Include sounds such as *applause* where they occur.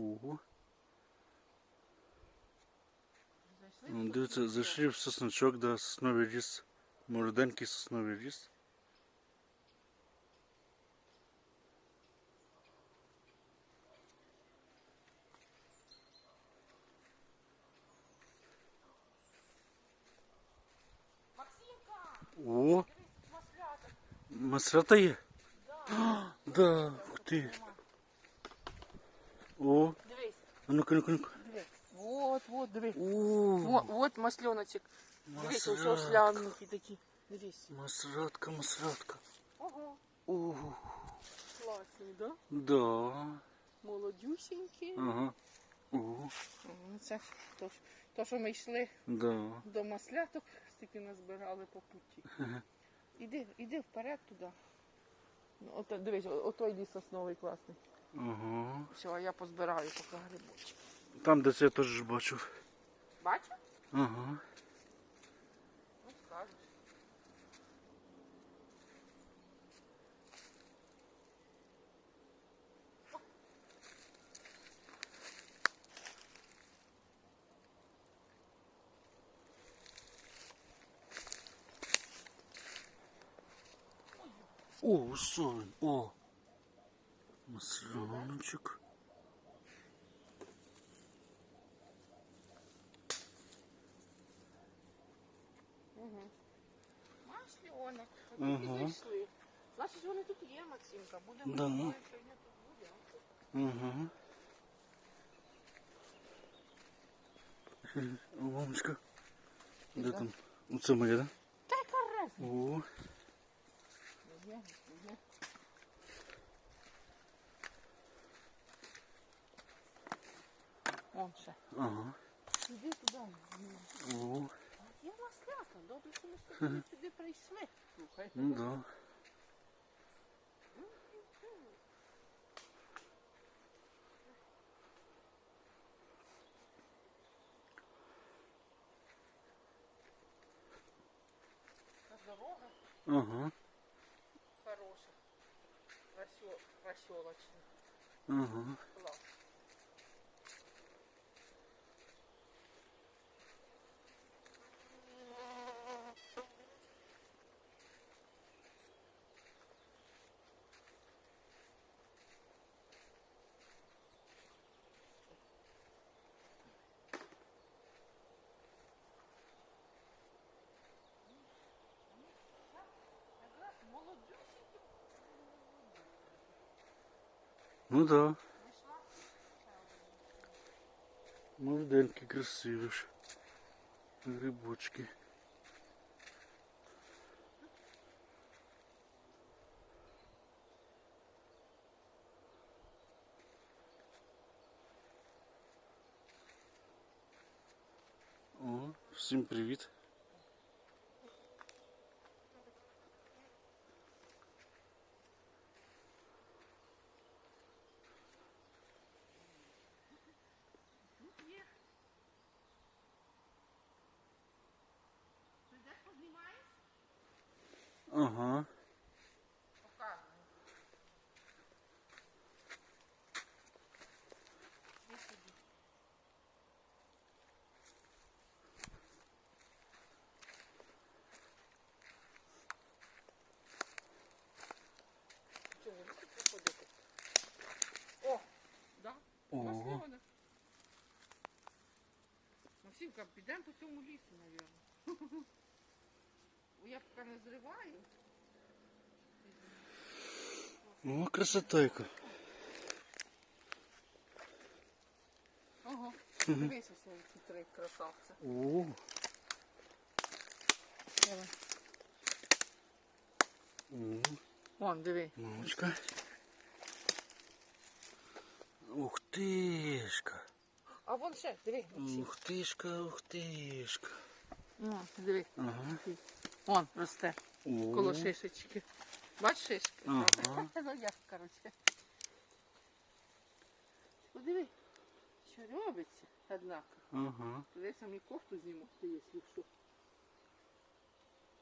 Ого. Зайшли Ну, тут Дивіться, і зайшли в сосночок, да, сосновий ліс. Молоденький сосновий ліс. Максимка! О, Дивись, маслята. маслята є? Да. *gasps* Да, ух ти. О, Дивись, а ну-ка, ну-ка, ну-ка. Вот, вот, дивись. О, масленочек. Дивись, ось масратка. такі. Дивись. Масратка, масратка. Ого, Ого, класні, да? да. Молодюсінькі. Ага. Ого, Ну, Це то, ж- то, що ми йшли да. до масляток, стільки назбирали по путі. Ага. Іди, іди вперед туди. Ну, ото, дивись, о- отой ліс основий класний. Ага. Все, а я позбираю поки грибочки. Там десь я теж бачив. Бачиш? Ага. Ну, скажеш. О, сон, о. Масляночек. Угу. Масльонок. От Ага. тільки зайшли. Значить, вони тут є, Максимка. Будемо Да. думати, що вони тут буде. Ага. О, мамочка. Де Де? там? Оце моє, да? Та яка разниця? О, Є, є. Вон ще. ага. Іди туди. О, Є маслята. Добре, що ми сюди, сюди прийшли. Слухай. ну да. Та Дорога Ага. хороша. Просьо... Просьолочна. Ага. Клас. Ну да. Красивий ж. Грибочки. О, всім привіт. Ага. Показую. Іди сюди. Чого, ви тут проходите? О, да? Ого. Масльона. Максимка, підемо по цьому лісу, мабуть. Я поки не зриваю. О, красота яка. Ага. Дивися, ці три красавця. О, Давай. о, Вон, диви. мамочка. Ух тишка. А вон ще, диви. Ух тишка, ух тишка. Вон, диви. Ага. Вон росте коло шишечки. Бач шишки? Ага. *laughs* Ну як, коротше. Подиви, що робиться, однако. Ага. Туди самі кофту зніму, якщо що.